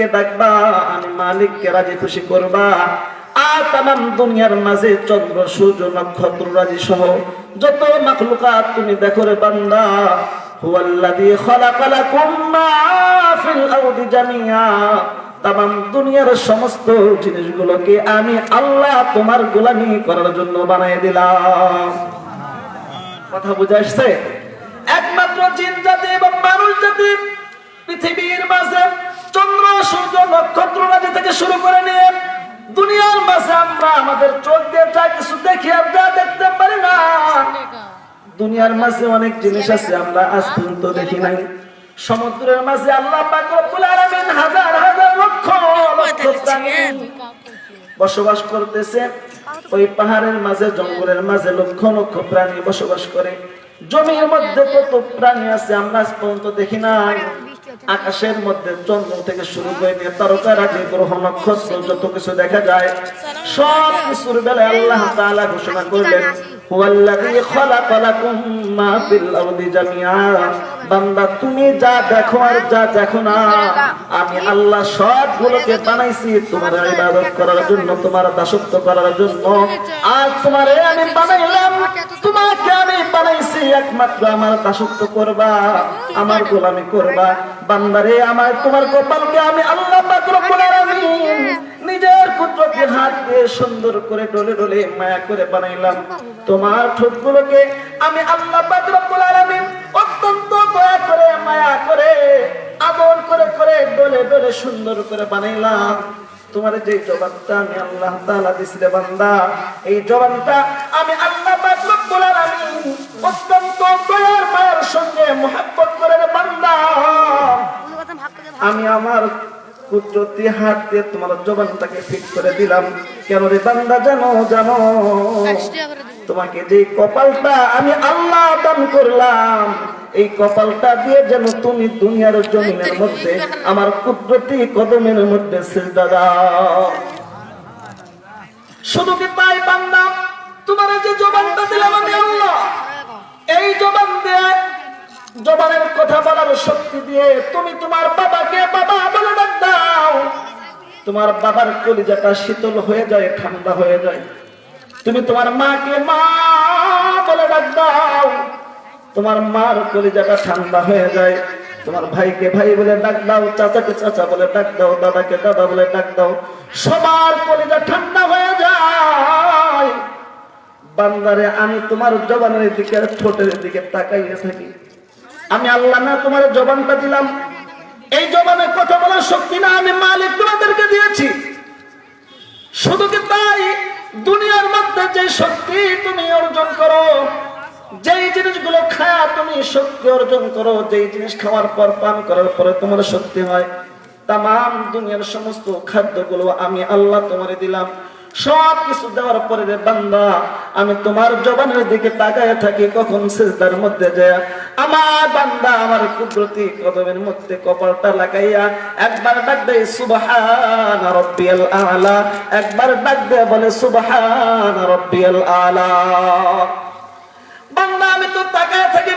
মালিককে ডাকবা, আমি মালিককে রাজি খুশি করবা। আর তাম দুনিয়ার মাঝে চন্দ্র, সূর্য, নক্ষত্র রাজি সহ যত মাখলুকাত তুমি দেখো রে বান্দা সমস্ত জিনিসগুলোকে আমি আল্লাহ তোমার গোলামি করার জন্য বানিয়ে দিলাম। কথা বুঝে আসছে? একমাত্র জিন জাতি এবং মানুষ জাতি। থেকে শুরু করে নিয়ে দুনিয়ার মাঝে আমরা আমাদের চোখ দিয়ে যা কিছু দেখি আমরা দেখতে পারি না। দুনিয়ার মাঝে অনেক জিনিস আছে, আমরা আজ পর্যন্ত দেখি নাই। সমুদ্রের মাঝে আল্লাহ পাক রব্বুল আলামিন হাজার হাজার লক্ষ লক্ষ প্রাণী বসবাস করতেছে। ওই পাহাড়ের মাঝে, জঙ্গলের মাঝে লক্ষ লক্ষ প্রাণী বসবাস করে। জমির মধ্যে কত প্রাণী আছে, আমরা আজ পর্যন্ত দেখি নাই। আকাশের মধ্যে চন্দ্র থেকে শুরু করে নিয়ে তারকা আগে গ্রহ নক্ষত্র যত কিছু দেখা যায় সব কিছুর বেলায় আল্লাহ তাআলা ঘোষণা করলেন বান্দা, তুমি যা দেখো আর যা দেখো না, আমি আল্লাহ সবগুলোকে বানাইছি তোমার ইবাদত করার জন্য, তোমার দাসত্ব করার জন্য। আর তোমারে আমি বানাইলাম, তোমাকে আমি বানাইছি একমাত্র আমার দাসত্ব করবা, আমার গোলামি করবা। বান্দারে, আমার তোমার কপালকে আমি আল্লাহ পাক কুদরতি হাত দিয়ে সুন্দর করে ডলে ডলে মায়া করে বানাইলাম। তোমার ঠোঁটগুলোকে আমি আল্লাহ পাক রব্বুল অত্যন্ত দয়া করে, মায়া করে, আদর করে করে ডলে ডলে সুন্দর করে বানাইলাম। তোমার যে জবানটা আমি আল্লাহ তালা দিছিলে বান্দা, এই জবানটা আমি আল্লাহ কুদরতি হাত দিয়ে তোমার জবানটাকে ফিট করে দিলাম। কেন রে বান্দা জানো জানো? তোমাকে যে কপালটা আমি আল্লাহ দান করলাম এই কপালটা দিয়ে যেন তুমি দুনিয়ার জমিনের মধ্যে আমার কুদরতি কদমের মধ্যে সিজদা দাও। শুধু কি তাই বান্দা? তোমার যে জবানটা দিলাম আমি আল্লাহ। এই জবান দিয়ে জবানের কথা বলার শক্তি দিয়ে তুমি তোমার বাবাকে তোমার বাবার কলিজাটা শীতল হয়ে যায়, ঠান্ডা হয়ে যায়। তুমি তোমার মাকে মা বলে ডাক দাও। তোমার মার কলিজাটা ঠান্ডা হয়ে যায়। তোমার ভাইকে ভাই বলে ডাক দাও, চাচাকে চাচা বলে ডাক দাও, দাদাকে দাদা বলে ডাক দাও। সবার কলিজা ঠান্ডা হয়ে যায়। বান্দারে, আমি তোমার জবানের দিকে, ঠোঁটের দিকে তাকাইয়ে থাকি। আমি আল্লাহ না তোমার জবানটা দিলাম। এই জবানে কথা বলার শক্তি না আমি মালিক তোমাদেরকে দিয়েছি। শুধু কি তাই? দুনিয়ার মধ্যে যে শক্তি তুমি অর্জন করো, যেই জিনিসগুলো খায়া তুমি শক্তি অর্জন করো, যেই জিনিস খাওয়ার পর, পান করার পরে তোমার শক্তি হয় তাম দুনিয়ার সমস্ত খাদ্যগুলো আমি আল্লাহ তোমারে দিলাম। সব কিছু দেওয়ার পরে রে বান্দা, আমি তোমার জবানের দিকে তাকায় থাকি কখন মধ্যে যায় আমার বান্দা আমার কুদরতি কদমের মধ্যে কপালটা লাগাইয়া একবার ডাক দেয়, সুবহান রাব্বিয়াল আলা। একবার ডাক দেয় বলে, সুবহান রাব্বিয়াল আলা। বান্দা, আমি তো তাকায় থাকি